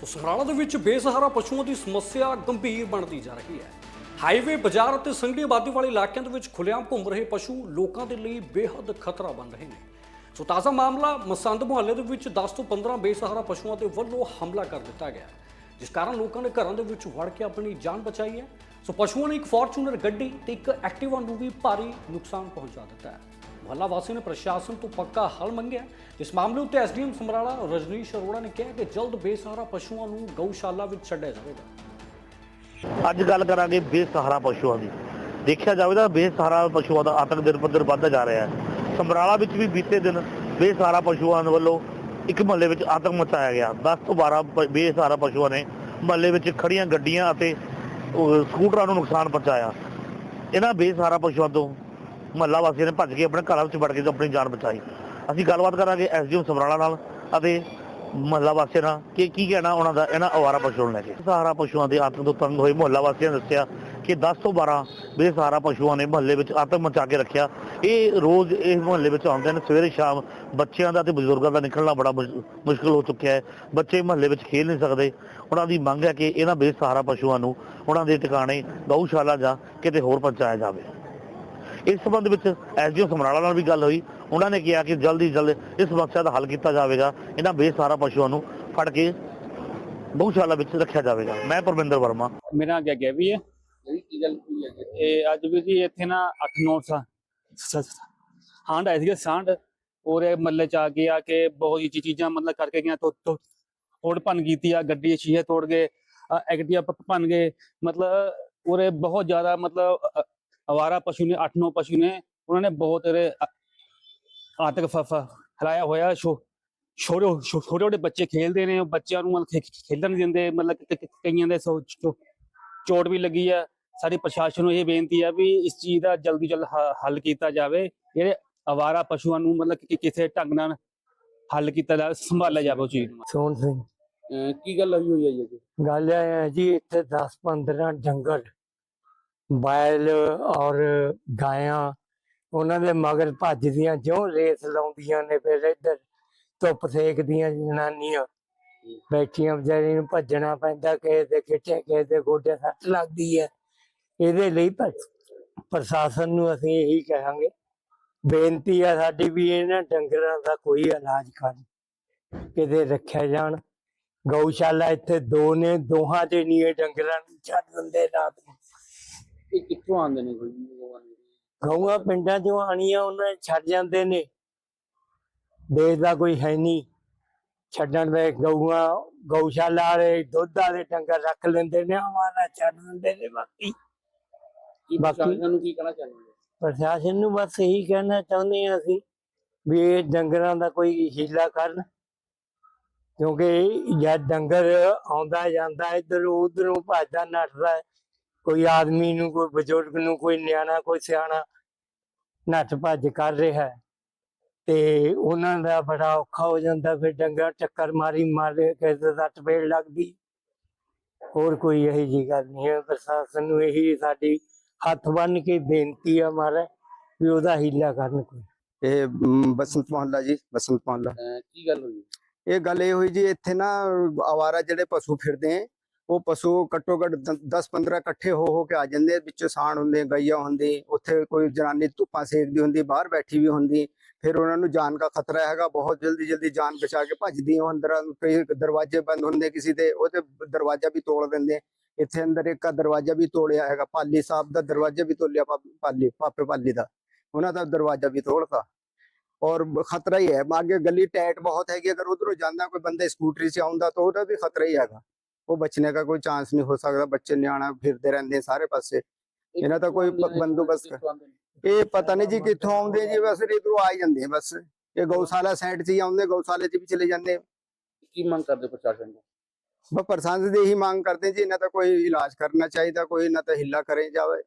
ਸੋ ਸਮਰਾਲਾ ਦੇ ਵਿੱਚ ਬੇਸਹਾਰਾ ਪਸ਼ੂਆਂ ਦੀ ਸਮੱਸਿਆ ਗੰਭੀਰ ਬਣਦੀ ਜਾ ਰਹੀ ਹੈ। ਹਾਈਵੇ, ਬਾਜ਼ਾਰ ਅਤੇ ਸੰਘਣੀ ਆਬਾਦੀ ਵਾਲੇ ਇਲਾਕਿਆਂ ਦੇ ਵਿੱਚ ਖੁੱਲ੍ਹੇਆਮ ਘੁੰਮ ਰਹੇ ਪਸ਼ੂ ਲੋਕਾਂ ਦੇ ਲਈ ਬੇਹੱਦ ਖਤਰਾ ਬਣ ਰਹੇ ਨੇ। ਸੋ ਤਾਜ਼ਾ ਮਾਮਲਾ ਮਸੰਦ ਮੁਹੱਲੇ ਦੇ ਵਿੱਚ 10 ਤੋਂ 15 ਬੇਸਹਾਰਾ ਪਸ਼ੂਆਂ ਦੇ ਵੱਲੋਂ ਹਮਲਾ ਕਰ ਦਿੱਤਾ ਗਿਆ ਜਿਸ ਕਾਰਨ ਲੋਕਾਂ ਨੇ ਘਰਾਂ ਦੇ ਵਿੱਚ ਵੜ ਕੇ ਆਪਣੀ ਜਾਨ ਬਚਾਈ ਹੈ। ਸੋ ਪਸ਼ੂਆਂ ਨੇ ਇੱਕ ਫੋਰਚੂਨਰ ਗੱਡੀ ਤੇ ਇੱਕ ਐਕਟਿਵਾ ਨੂੰ ਵੀ ਭਾਰੀ ਨੁਕਸਾਨ ਪਹੁੰਚਾ ਦਿੱਤਾ ਹੈ। ਮੁਹੱਲਾ ਵਾਸੀਆਂ ਨੇ ਪ੍ਰਸ਼ਾਸਨ ਤੋਂ ਪੱਕਾ ਹੱਲ ਮੰਗਿਆ। ਇਸ ਮਾਮਲੇ ਉੱਤੇ ਐਸਡੀਐਮ ਸਮਰਾਲਾ ਰਜਨੀਸ਼ ਅਰੋੜਾ ਨੇ ਕਿਹਾ ਕਿ ਜਲਦ ਬੇਸਹਾਰਾ ਪਸ਼ੂਆਂ ਨੂੰ ਗਊਸ਼ਾਲਾ ਵਿੱਚ ਛੱਡਿਆ ਜਾਵੇਗਾ। ਅੱਜ ਗੱਲ ਕਰਾਂਗੇ ਬੇਸਹਾਰਾ ਪਸ਼ੂਆਂ ਦੀ। ਦੇਖਿਆ ਜਾਵੇ ਤਾਂ ਬੇਸਹਾਰਾ ਪਸ਼ੂਆਂ ਦਾ ਆਤੰਕ ਦਿਨ ਪਰ ਦਿਨ ਵੱਧਦਾ ਜਾ ਰਿਹਾ ਹੈ। ਸਮਰਾਲਾ ਵਿੱਚ ਵੀ ਬੀਤੇ ਦਿਨ ਬੇਸਹਾਰਾ ਪਸ਼ੂਆਂ ਵੱਲੋਂ ਇੱਕ ਮਹੱਲੇ ਵਿੱਚ ਆਤੰਕ ਮਚਾਇਆ ਗਿਆ। 10 ਤੋਂ 12 ਬੇਸਹਾਰਾ ਪਸ਼ੂਆਂ ਨੇ ਮਹੱਲੇ ਵਿੱਚ ਖੜੀਆਂ ਗੱਡੀਆਂ ਅਤੇ ਸਕੂਟਰਾਂ ਨੂੰ ਨੁਕਸਾਨ ਪਹੁੰਚਾਇਆ। ਇਹਨਾਂ ਬੇਸਹਾਰਾ ਪਸ਼ੂਆਂ ਤੋਂ ਮਹੱਲਾ ਵਾਸੀਆਂ ਨੇ ਭੱਜ ਕੇ ਆਪਣੇ ਘਰਾਂ ਵਿੱਚ ਵੜ ਕੇ ਆਪਣੀ ਜਾਨ ਬਚਾਈ। ਅਸੀਂ ਗੱਲਬਾਤ ਕਰਾਂਗੇ ਐਸਡੀਐਮ ਸਮਰਾਲਾ ਨਾਲ ਅਤੇ ਮਹੱਲਾ ਵਾਸੀਆਂ ਨਾਲ ਕਿ ਕੀ ਕਹਿਣਾ ਉਹਨਾਂ ਦਾ ਇਹਨਾਂ ਅਵਾਰਾ ਪਸ਼ੂਆਂ ਲੈ ਕੇ। ਸਹਾਰਾ ਪਸ਼ੂਆਂ ਦੇ ਆਤੰਕ ਤੋਂ ਤੰਗ ਹੋਏ ਮੁਹੱਲਾ ਵਾਸੀਆਂ ਨੇ ਦੱਸਿਆ ਕਿ 10 ਤੋਂ 12 ਬੇਸਹਾਰਾ ਪਸ਼ੂਆਂ ਨੇ ਮੁਹੱਲੇ ਵਿੱਚ ਆਤਮ ਮਚਾ ਕੇ ਰੱਖਿਆ। ਇਹ ਰੋਜ਼ ਇਸ ਮੁਹੱਲੇ ਵਿੱਚ ਆਉਂਦੇ ਨੇ, ਸਵੇਰੇ ਸ਼ਾਮ ਬੱਚਿਆਂ ਦਾ ਤੇ ਬਜ਼ੁਰਗਾਂ ਦਾ ਨਿਕਲਣਾ ਬੜਾ ਮੁਸ਼- ਮੁਸ਼ਕਲ ਹੋ ਚੁੱਕਿਆ ਹੈ। ਬੱਚੇ ਮੁਹੱਲੇ ਵਿੱਚ ਖੇਲ ਨਹੀਂ ਸਕਦੇ। ਉਹਨਾਂ ਦੀ ਮੰਗ ਹੈ ਕਿ ਇਹਨਾਂ ਬੇਸਹਾਰਾ ਪਸ਼ੂਆਂ ਨੂੰ ਉਹਨਾਂ ਦੇ ਟਿਕਾਣੇ ਗਊਸ਼ਾਲਾ ਜਾਂ ਕਿਤੇ ਹੋਰ ਪਹੁੰਚਾਇਆ ਜਾਵੇ। ਇਸ ਸੰਬੰਧ ਵਿੱਚ ਐਸਡੀਓ ਸਮਰਾਲਾ ਨਾਲ ਵੀ ਗੱਲ ਹੋਈ। ਉਹਨਾਂ ਨੇ ਕਿਹਾ ਕਿ ਜਲਦੀ ਜਲਦ ਇਸ ਸਮੱਸਿਆ ਦਾ ਹੱਲ ਕੀਤਾ ਜਾਵੇਗਾ। ਇਹਨਾਂ ਬੇਸਹਾਰਾ ਪਸ਼ੂਆਂ ਨੂੰ ਫੜ ਕੇ ਗਊਸ਼ਾਲਾ ਵਿੱਚ ਰੱਖਿਆ ਜਾਵੇਗਾ। ਮੈਂ ਪਰਮਿੰਦਰ ਵਰਮਾ। ਮੇਰਾ ਅੱਗੇ ਅੱਗੇ ਵੀ ਹੈ। ਕੀ ਗੱਲ ਕੀ ਹੈ ਇਹ ਅੱਜ ਵੀ ਜੀ ਇੱਥੇ ਨਾ 8-9 ਸਾਲ। ਹਾਂਡ ਆਏ ਸੀਗੇ ਸਾਂਡ ਔਰ ਇਹ ਮੱਲੇ ਚ ਆ ਕੇ ਆ ਕੇ ਬਹੁਤ ਹੀ ਚੀਜ਼ਾਂ ਮਤਲਬ ਕਰਕੇ ਗਿਆ ਤੋ ਤੋ ਤੋੜ ਭੰਨ ਕੀਤੀ ਆ ਗੱਡੀ ਸ਼ੀਸ਼ੇ ਤੋੜ ਗਏ। ਪ- ਭੰਨ ਗਏ। ਮਤਲਬ ਉਰੇ ਬਹੁਤ ਜ਼ਿਆਦਾ ਮਤਲਬ ਅਵਾਰਾ ਪਸ਼ੂ ਨੇ 8-9 ਪਸ਼ੂ ਨੇ ਉਹਨਾਂ ਨੇ ਬਹੁਤ ਆਤਕ ਫੈਲਾਇਆ ਹੋਇਆ। ਛੋ ਛੋਟੇ ਛੋਟੇ ਛੋਟੇ ਬੱਚੇ ਖੇਲਦੇ ਨੇ ਉਹ ਬੱਚਿਆਂ ਨੂੰ ਮਤਲਬ ਨਹੀਂ ਦਿੰਦੇ ਮਤਲਬ ਕਈਆਂ ਦੇ ਸੋ ਚੋਟ ਵੀ ਲੱਗੀ ਆ। ਸਾਡੀ ਪ੍ਰਸ਼ਾਸਨ ਨੂੰ ਇਹ ਬੇਨਤੀ ਹੈ ਵੀ ਇਸ ਚੀਜ਼ ਦਾ ਜਲਦੀ ਜਲਦ ਹੱਲ ਕੀਤਾ ਜਾਵੇ। ਜਿਹੜੇ ਅਵਾਰਾ ਪਸ਼ੂਆਂ ਨੂੰ ਮਤਲਬ ਕਿ ਕਿਸੇ ਢੰਗ ਨਾਲ ਹੱਲ ਕੀਤਾ ਜਾਵੇ ਸੰਭਾਲਿਆ ਜਾਵੇ ਉਹ ਚੀਜ਼ ਨੂੰ। ਸੋਹਣ ਸਿੰਘ। ਕੀ ਗੱਲ ਹੋਈ ਹੋਈ ਹੈ ਜੀ ਗੱਲ ਹੈ ਜੀ ਇੱਥੇ 10 15 ਜੰਗਲ ਬੈਲ ਔਰ ਗਾਇਆਂ, ਉਹਨਾਂ ਦੇ ਮਗਰ ਭੱਜਦੀਆਂ, ਜਿਉਂ ਰੇਸ ਲਾਉਂਦੀਆਂ ਨੇ ਫਿਰ ਇੱਧਰ, ਧੁੱਪ ਸੇਕਦੀਆਂ ਜਨਾਨੀਆਂ। ਬੈਠੀਆਂ ਵਿਚਾਰੀ ਨੂੰ ਭੱਜਣਾ ਪੈਂਦਾ, ਕਿਸੇ ਦੇ ਕਿੱਟੇ ਕਿਸੇ ਦੇ ਗੋਡੇ ਸੱਟ ਲੱਗਦੀ ਹੈ। ਇਹਦੇ ਲਈ ਪ੍ਰਸ਼ਾਸਨ ਨੂੰ ਅਸੀਂ ਇਹੀ ਕਹਾਂਗੇ, ਬੇਨਤੀ ਆ ਸਾਡੀ ਵੀ ਇਹਨਾਂ ਡੰਗਰਾਂ ਦਾ ਕੋਈ ਇਲਾਜ ਕਰਨ, ਕਿਤੇ ਰੱਖਿਆ ਜਾਣ। ਗਊਸ਼ਾਲਾ ਇੱਥੇ ਦੋ ਨੇ, ਦੋਹਾਂ ਤੇ ਨਹੀਂ, ਇਹ ਡੰਗਰਾਂ ਨੂੰ ਛੱਡ ਦਿੰਦੇ ਰਾਤ ਨੂੰ। ਇਹ ਕਿੱਥੋਂ ਆਉਂਦੇ ਨੇ ਗਊਆਂ? ਗਊਆਂ ਪਿੰਡਾਂ ਚੋਂ ਆਣੀਆਂ ਉਹਨਾਂ ਛੱਡ ਜਾਂਦੇ ਨੇ ਦੇਖਦਾ ਕੋਈ ਹੈ ਨਹੀਂ ਛੱਡਣ ਦੇ ਗਊਆਂ ਗਊਸ਼ਾਲਾ ਵਾਲੇ ਦੁੱਧ ਵਾਲੇ ਡੰਗਰ ਰੱਖ ਲੈਂਦੇ ਨੇ ਆਵਾਰਾ ਛੱਡ ਦਿੰਦੇ ਨੇ ਬਾਕੀ ਕੀ ਬਾਕੀ- ਨੂੰ ਕੀ ਕਹਿਣਾ ਚਾਹੁੰਦੇ? ਪ੍ਰਸ਼ਾਸਨ ਨੂੰ ਬਸ ਇਹੀ ਕਹਿਣਾ ਚਾਹੁੰਦੇ ਹਾਂ ਅਸੀਂ ਵੀ ਇਹ ਡੰਗਰਾਂ ਦਾ ਕੋਈ ਹੀਲਾ ਕਰਨ ਕਿਉਂਕਿ ਜਦ ਡੰਗਰ ਆਉਂਦਾ ਜਾਂਦਾ ਇੱਧਰ ਉਧਰੋਂ ਭੱਜਦਾ ਨੱਠਦਾ। ਕੋਈ ਆਦਮੀ ਨੂੰ ਕੋਈ ਬਜ਼ੁਰਗ ਨੂੰ ਕੋਈ ਨਿਆਣਾ ਕੋਈ ਸਿਆਣਾ ਨੱਠ ਭੱਜ ਕਰ ਰਿਹਾ ਹੈ ਤੇ ਉਹਨਾਂ ਦਾ ਬੜਾ ਔਖਾ ਹੋ ਜਾਂਦਾ ਫਿਰ ਡੰਗਰ ਚੱਕਰ ਮਾਰੀ ਮਾਰੇ ਕਿਸੇ ਦਾ ਟਪੇੜ ਲੱਗਦੀ ਹੋਰ ਕੋਈ ਇਹੀ ਜੀ ਗੱਲ ਨਹੀਂ ਹੈ ਪ੍ਰਸ਼ਾਸਨ ਨੂੰ ਇਹੀ ਸਾਡੀ ਹੱਥ ਬੰਨ ਕੇ ਬੇਨਤੀ ਆ ਮਾਰੇ ਵੀ ਉਹਦਾ ਹੀਲਾ ਕਰਨ ਕੋਈ। ਇਹ ਬਸੰਤ ਮਹੱਲਾ ਜੀ ਬਸੰਤ ਮਹੱਲਾ। ਕੀ ਗੱਲ ਹੋਈ? ਇਹ ਗੱਲ ਇਹ ਹੋਈ ਜੀ ਇੱਥੇ ਨਾ ਆਵਾਰਾ ਜਿਹੜੇ ਪਸ਼ੂ ਫਿਰਦੇ ਆ ਉਹ ਪਸ਼ੂ ਘੱਟੋ ਘੱਟ 10-15 ਇਕੱਠੇ ਹੋ ਹੋ ਕੇ ਆ ਜਾਂਦੇ, ਵਿੱਚ ਵਿੱਚੋਂ ਸਾਣ ਹੁੰਦੇ, ਗਈਆ ਹੁੰਦੀ, ਉੱਥੇ ਕੋਈ ਜਨਾਨੀ ਧੁੱਪਾਂ ਸੇਕਦੀ ਹੁੰਦੀ, ਬਾਹਰ ਬੈਠੀ ਵੀ ਹੁੰਦੀ, ਫਿਰ ਉਹਨਾਂ ਨੂੰ ਜਾਨ ਦਾ ਖਤਰਾ ਹੈਗਾ, ਬਹੁਤ ਜਲਦੀ ਜਲਦੀ ਜਾਨ ਬਚਾ ਕੇ ਭੱਜਦੀ ਉਹ ਅੰਦਰ ਕਈ ਦਰਵਾਜ਼ੇ ਬੰਦ ਹੁੰਦੇ ਕਿਸੇ ਦੇ ਉਹਦੇ ਦਰਵਾਜ਼ਾ ਵੀ ਤੋੜ ਦਿੰਦੇ, ਇੱਥੇ ਅੰਦਰ ਇੱਕ ਦਰਵਾਜ਼ਾ ਵੀ ਤੋੜਿਆ ਹੈਗਾ, ਪਾਲੀ ਸਾਹਿਬ ਦਾ ਦਰਵਾਜ਼ਾ ਵੀ ਤੋੜਿਆ ਪਾਲੀ, ਪਾਪੇ ਪਾਲੀ ਦਾ, ਉਹਨਾਂ ਦਾ ਦਰਵਾਜ਼ਾ ਵੀ ਤੋੜਤਾ, ਔਰ ਖਤਰਾ ਹੀ ਹੈ, ਅੱਗੇ ਗਲੀ ਟੈਟ ਬਹੁਤ ਹੈਗੀ, ਅਗਰ ਉਧਰੋਂ ਜਾਂਦਾ ਕੋਈ ਬੰਦਾ ਸਕੂਟਰੀ 'ਚ ਆਉਂਦਾ ਤਾਂ ਉਹਦਾ ਵੀ ਖਤਰਾ ਹੀ ਹੈਗਾ। ਉਹ ਬਚਨੇ ਦਾ ਕੋਈ ਚਾਂਸ ਨਹੀਂ ਹੋ ਸਕਦਾ ਬੱਚੇ ਨਿਆਣਾ ਫਿਰਦੇ ਰਹਿੰਦੇ ਸਾਰੇ ਪਾਸੇ। ਇਹ ਇਹਨਾਂ ਦਾ ਕੋਈ ਨੇ? ਬੰਦੋਬਸਤ ਨੇ? ਇਹ ਪਤਾ ਨਹੀਂ ਜੀ ਕਿੱਥੋਂ ਆਉਂਦੇ ਜੀ ਬਸ ਇਧਰੋਂ ਆ ਜਾਂਦੇ ਆ ਬਸ। ਇਹ ਗਊਸ਼ਾਲਾ ਸਾਈਡ 'ਚ ਹੀ ਆਉਂਦੇ ਗਊਸ਼ਾਲੇ 'ਚ ਵੀ ਚਲੇ ਜਾਂਦੇ ਕੀ ਮੰਗ ਕਰਦੇ ਪ੍ਰਸ਼ਾਸਨ ਤੋਂ? ਬਸ ਪ੍ਰਸ਼ਾਸਨ ਦੀ ਇਹੀ ਮੰਗ ਕਰਦੇ ਜੀ ਇਹਨਾਂ ਦਾ ਕੋਈ ਇਲਾਜ ਕਰਨਾ ਚਾਹੀਦਾ ਕੋਈ ਇਹਨਾਂ ਦਾ ਹਿੱਲਾ ਕਰੇ ਜਾਵੇ।